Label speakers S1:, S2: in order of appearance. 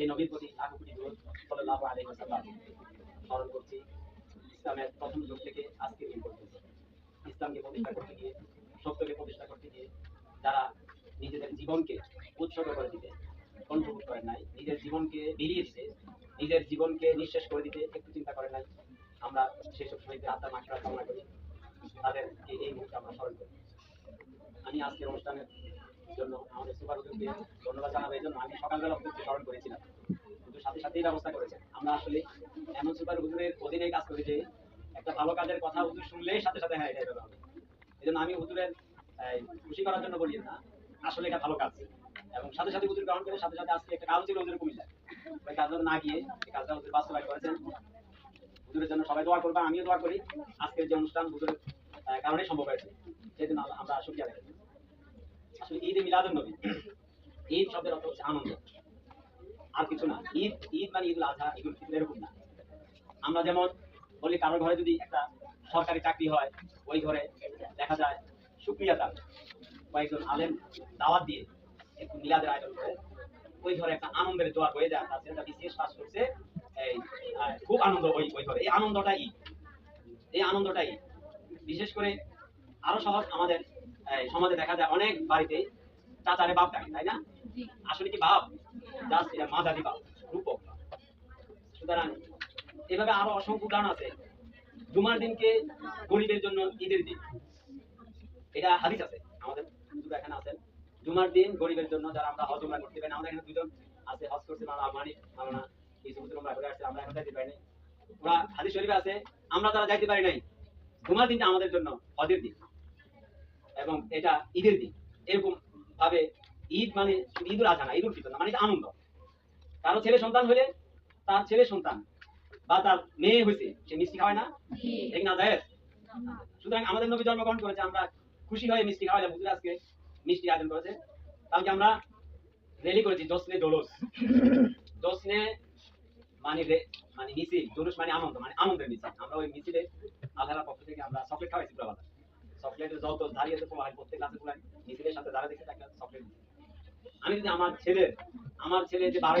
S1: সেই নবীর প্রতি লাখো কোটি দুরুদ সাল্লাল্লাহু আলাইহি ওয়াসাল্লাম স্মরণ করছি, ইসলামের প্রথম যুগ থেকে আজকে দিন পর্যন্ত। ইসলামকে প্রতিষ্ঠা করতে গিয়ে, সত্যকে প্রতিষ্ঠা করতে গিয়ে যারা নিজেদের জীবনকে উৎসর্গ করে দিতে কণ্ঠবোধ করেন নাই, নিজের জীবনকে দিতে, নিজের জীবনকে নিঃশেষ করে দিতে একটু চিন্তা করেন নাই, আমরা সেসব শহীদদের আত্মার মাত্রা কামনা করি। তাদেরকে এই মুহূর্তে আমরা স্মরণ করি। আমি আজকের অনুষ্ঠানের জন্য আমাদের ধন্যবাদ জানাব এই জন্য আমি সকালবেলা স্মরণ করেছিলাম। হুজুর সাথে সাথেই ব্যবস্থা করেছেন। আমরা আসলে এমন অধীনে কাজ করি যে একটা ভালো কাজের কথা হুজুর সাথে সাথে হ্যাঁ এই জন্য আমি খুশি করার জন্য বলি না আসলে এটা ভালো কাজ। এবং সাথে সাথে হুজুর গ্রহণ করে সাথে সাথে আজকে একটা কাজ ছিল হুজুরের কুমিল্লায়। না গিয়ে এই কাজটা হুজুর বাস্তবায়ন করেছেন। হুজুরের জন্য সবাই দোয়া করবে আমিও দোয়া করি। আজকের যে অনুষ্ঠান হুজুরের আহ, কারণে সম্ভব হয়েছে। আল্লাহ- আমরা আসলে নবী। ঈদ শব্দের অর্থ হচ্ছে আনন্দ। আর কিছু না, ঈদ ঈদ মানে ঈদুল আজহা ঈদুল ফিতর এরকম না আমরা যেমন বলি কারোর ঘরে যদি একটা সরকারি চাকরি হয়, ওই ঘরে দেখা যায় সুক্রিয়া তার কয়েকজন আলেম দাওয়াত দিয়ে একটু মিলাদের আয়োজন করে, ওই ঘরে একটা আনন্দের জোয়ার হয়ে যায়, তার ছেলেটা বিশেষ পাস করছে, এই খুব আনন্দ ওই ওই ঘরে। এই আনন্দটাই এই আনন্দটাই বিশেষ করে আরও সহজ আমাদের সমাজে দেখা যায় অনেক বাড়িতে চাচারে বাপ ডাকে তাই না? আসলে কি বাপ? জাস্ট এটা মাঝারি বাপ রূপক সুতরাং এভাবে আরও অসংখ্য উদাহরণ আছে। জুমার দিনকে গরিবের জন্য ঈদের দিন। এটা হাদিস আছে আমাদের এখানে আছেন জুমার দিন গরিবের জন্য যারা আমরা হজ উমরা করতে পারি না, আমাদের এখানে দুজন আছে হজ করছে মামা আমানি এই সমস্ত আমরা ঘুরে আসছে আমরা এখন যাইতে পারি নাই। ওরা হাদিস শরীফে আছে আমরা যারা যাইতে পারি নাই জুমার দিনটা আমাদের জন্য হজের দিন। এবং এটা ঈদের দিন। এরকম ভাবে ঈদ মানে ঈদুল আজহা না ঈদুল ফিতর না মানে আনন্দ। কারও ছেলে সন্তান হলে তার ছেলে সন্তান বা তার মেয়ে হয়েছে সে মিষ্টি খাওয়ায় না? ঠিক না যায় সুতরাং আমাদের নবী জন্মগ্রহণ করেছে আমরা খুশি হয়ে মিষ্টি খাওয়াই বুঝলে আজকে? মিষ্টি আয়োজন করেছে। কালকে আমরা রেলি করেছি দোসনে দোলস। দোসনে মানে রে- মানে মিছিল জুলুস মানে আনন্দ মানে আনন্দের মিছিল। আমরা ওই মিছিলে আল্লাহর পক্ষ থেকে আমরা চকলেট খাওয়াইছি পুরো চকলেটের দাঁড়িয়ে পোলা প্রত্যেক নিজেদের সাথে দেখে থাকে চকলেট আমি যদি আমার ছেলে আমার ছেলে যে বারো